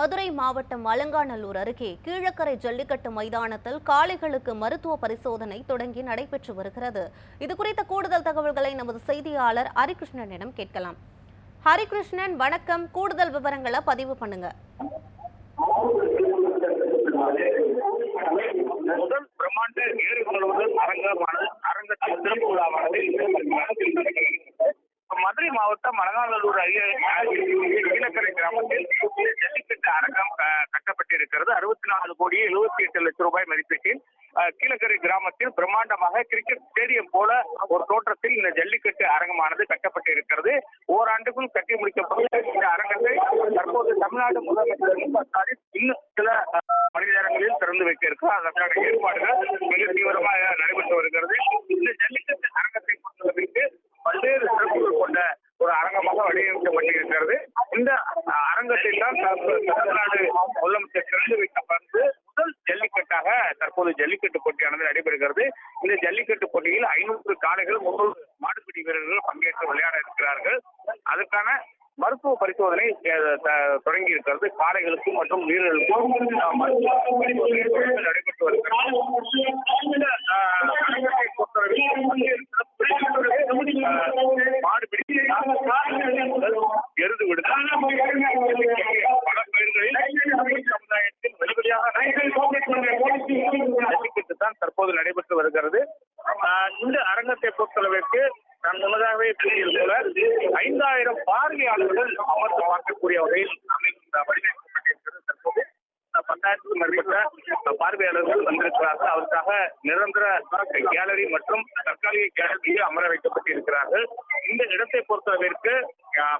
மதுரை மாவட்டம் அலங்காநல்லூர் அருகே கீழக்கரை ஜல்லிக்கட்டு மைதானத்தில் காளைகளுக்கு மருத்துவ பரிசோதனை தொடங்கி நடைபெற்று வருகிறது. இது குறித்த கூடுதல் தகவல்களை நமது செய்தியாளர் ஹரிகிருஷ்ணனிடம் கேட்கலாம். ஹரிகிருஷ்ணன் வணக்கம். கூடுதல் விவரங்களை பதிவு பண்ணுங்க. முதல் பிரம்மாண்ட ஏறு அரங்கமானது அரங்கத்தில் சிறப்பு விழாவானது மதுரை மாவட்டம் அலங்காநல்லூர் அருகே கீழக்கரை கிராமத்தில் இந்த அரங்கம் கட்டப்பட்டிருக்கிறது. அறுபத்தி நாலு கோடி எழுபத்தி எட்டு லட்சம் ரூபாய் மதிப்பீட்டில் கீழக்கரை கிராமத்தில் பிரம்மாண்டமாக கிரிக்கெட் ஸ்டேடியம் போல ஒரு தோற்றத்தில் இந்த ஜல்லிக்கட்டு அரங்கமானது கட்டப்பட்டிருக்கிறது. ஓராண்டுக்குள் கட்டி முடிக்கப்பட்ட இந்த அரங்கத்தை தற்போது தமிழ்நாடு முதலமைச்சர் மு ஸ்டாலின் இன்னும் சில மணி நேரங்களில் திறந்து வைக்க இருக்கு அதற்கான ஏற்பாடுகள் மிக தீவிரமாக நடைபெற்று வருகிறது. இந்த ஜல்லிக்கட்டு அரங்கத்தை பொறுத்தவரைக்கு பல்வேறு சிறப்புகள் கொண்ட ஒரு அரங்கமாக வடிவமைக்கப்பட்டிருக்கிறது. இந்த அரங்கத்தை தான் தமிழ்நாடு முதலமைச்சர் திறந்து வைக்கப்பட்டு முதல் ஜல்லிக்கட்டாக தற்போது ஜல்லிக்கட்டு போட்டியானது நடைபெறுகிறது. இந்த ஜல்லிக்கட்டு போட்டியில் ஐநூறு காளைகள் முன்னூறு மாடுபிடி வீரர்கள் பங்கேற்று விளையாட இருக்கிறார்கள். அதற்கான மருத்துவ பரிசோதனை த- தொடங்கி இருக்கிறது. காளைகளுக்கும் மற்றும் வீரர்களுக்கும் மருத்துவ பரிசோதனை நடைபெற்று வருகிறது இந்த அஹ், அரங்கத்தை பொறுத்தவரையில் பல்வேறு சிறப்பு அஹ், மாடுபிடி எருது விடுதல் பல பயிர்களில் தமிழ் சமுதாயத்தில் வெளிப்படையாக ஜல்லிக்கட்டு தான் தற்போது நடைபெற்று வருகிறது. இந்த அரங்கத்தை பொறுத்தளவிற்கு நான் முன்னதாகவே கூறியது போல ஐந்தாயிரம் பார்வையாளர்கள் அமர்ந்து பார்க்கக்கூடிய வகையில் அமைந்த வடிவமைக்கப்பட்டிருக்கிறது தற்போது பத்தாயிரத்துக்கும் மேற்பட்ட பார்வையாளர்கள் வந்திருக்கிறார்கள். அதற்காக நிரந்தர கேலரி மற்றும் தற்காலிக கேலரியில் அமர வைக்கப்பட்டிருக்கிறார்கள். இந்த இடத்தை பொறுத்தளவிற்கு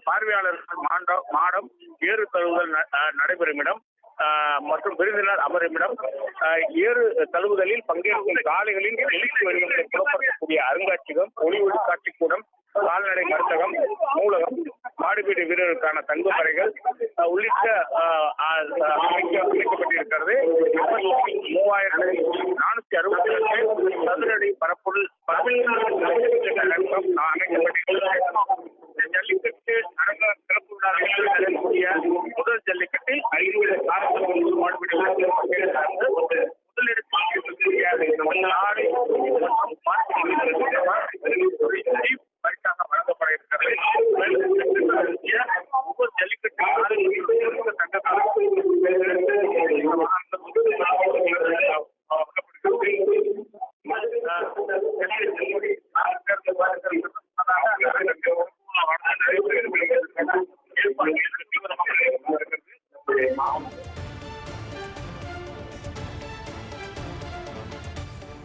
பார்வையாளர்கள் மாண்டம் மாடம் ஏறு தழுவுதல் நடைபெறும் இடம். மற்றும் விருந்தினர் அமரும் ஏறு தழுவுதலில் பங்கேற்கும் காளைகளின் எழுச்சி வடிவங்களை புலப்படுத்தக்கூடிய அருங்காட்சியகம் ஒளி ஒளி காட்சிக்கூடம் கால்நடை மருந்தகம் நூலகம் மாடுபீடு வீரருக்கான தங்குமறைகள் உள்ளிட்ட அமைக்கப்பட்டிருக்கிறது. மூவாயிரத்தி நானூத்தி அறுபத்தி ரெண்டு சதுரடி பரப்புள் பரப்பில் அமைக்கப்பட்டிருக்கிறது. ஜல்லிக்கட்டு அரங்க சிறப்பு விழாவில் நடக்கக்கூடிய ஜல்லிக்கட்டில் ஐநூறு சார்ந்த ஒரு வீரர்கள் பங்கேற்கிறார்கள். முதலிடத்தில் நாடு மற்றும் மாட்டு வழங்கப்பட இருக்கிறது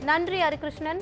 நன்றி ஹரிகிருஷ்ணன்.